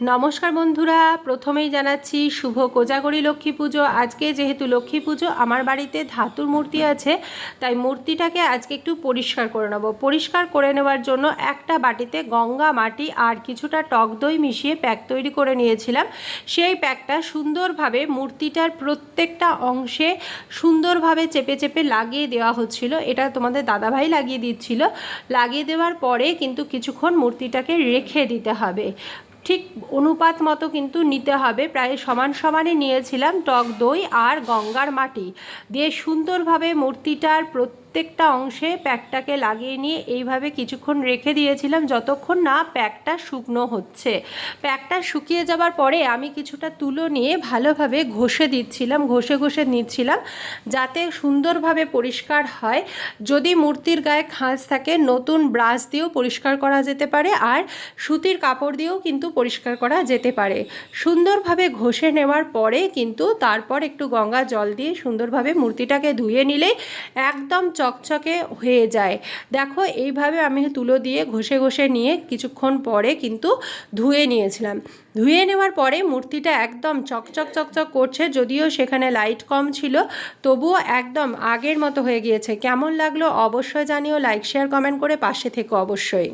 নমস্কার বন্ধুরা, প্রথমেই জানাচ্ছি শুভ কোজাগরি লক্ষ্মী পুজো। আজকে যেহেতু লক্ষ্মী পুজো, আমার বাড়িতে ধাতুর মূর্তি আছে, তাই মূর্তিটাকে আজকে একটু পরিষ্কার করে নেব। পরিষ্কার করে নেওয়ার জন্য একটা বাটিতে গঙ্গা, মাটি আর কিছুটা টক দই মিশিয়ে প্যাক তৈরি করে নিয়েছিলাম। সেই প্যাকটা সুন্দরভাবে মূর্তিটার প্রত্যেকটা অংশে সুন্দরভাবে চেপে চেপে লাগিয়ে দেওয়া হচ্ছিল। এটা তোমাদের দাদাভাই লাগিয়ে দিচ্ছিল। লাগিয়ে দেওয়ার পরে কিন্তু কিছুক্ষণ মূর্তিটাকে রেখে দিতে হবে। ঠিক অনুপাত মতো কিন্তু নিতে হবে। প্রায় সমান সমানে নিয়েছিলাম টক দই আর গঙ্গার মাটি। দিয়ে সুন্দরভাবে মূর্তিটার প্রত্যেকটা অংশে প্যাকটাকে লাগিয়ে নিয়ে এইভাবে কিছুক্ষণ রেখে দিয়েছিলাম যতক্ষণ না প্যাকটা শুকনো হচ্ছে। প্যাকটা শুকিয়ে যাবার পরে আমি কিছুটা তুলো নিয়ে ভালোভাবে ঘষে দিচ্ছিলাম, ঘষে ঘষে নিচ্ছিলাম যাতে সুন্দরভাবে পরিষ্কার হয়। যদি মূর্তির গায়ে খাঁজ থাকে, নতুন ব্রাশ দিয়েও পরিষ্কার করা যেতে পারে আর সুতির কাপড় দিয়েও কিন্তু পরিষ্কার করা যেতে পারে। সুন্দরভাবে ঘষে নেওয়ার পরে কিন্তু তারপর একটু গঙ্গা জল দিয়ে সুন্দরভাবে মূর্তিটাকে ধুয়ে নিলে একদম চকচকে হয়ে যায়। দেখো, এইভাবে আমি তুলো দিয়ে ঘষে ঘষে নিয়ে কিছুক্ষণ পরে কিন্তু ধুয়ে নিয়েছিলাম। ধুয়ে নেওয়ার পরে মূর্তিটা একদম চকচক চকচক করছে, যদিও সেখানে লাইট কম ছিল, তবুও একদম আগের মতো হয়ে গিয়েছে। কেমন লাগল অবশ্যই জানিও লাইক শেয়ার কমেন্ট করে পাশে থেকে অবশ্যই।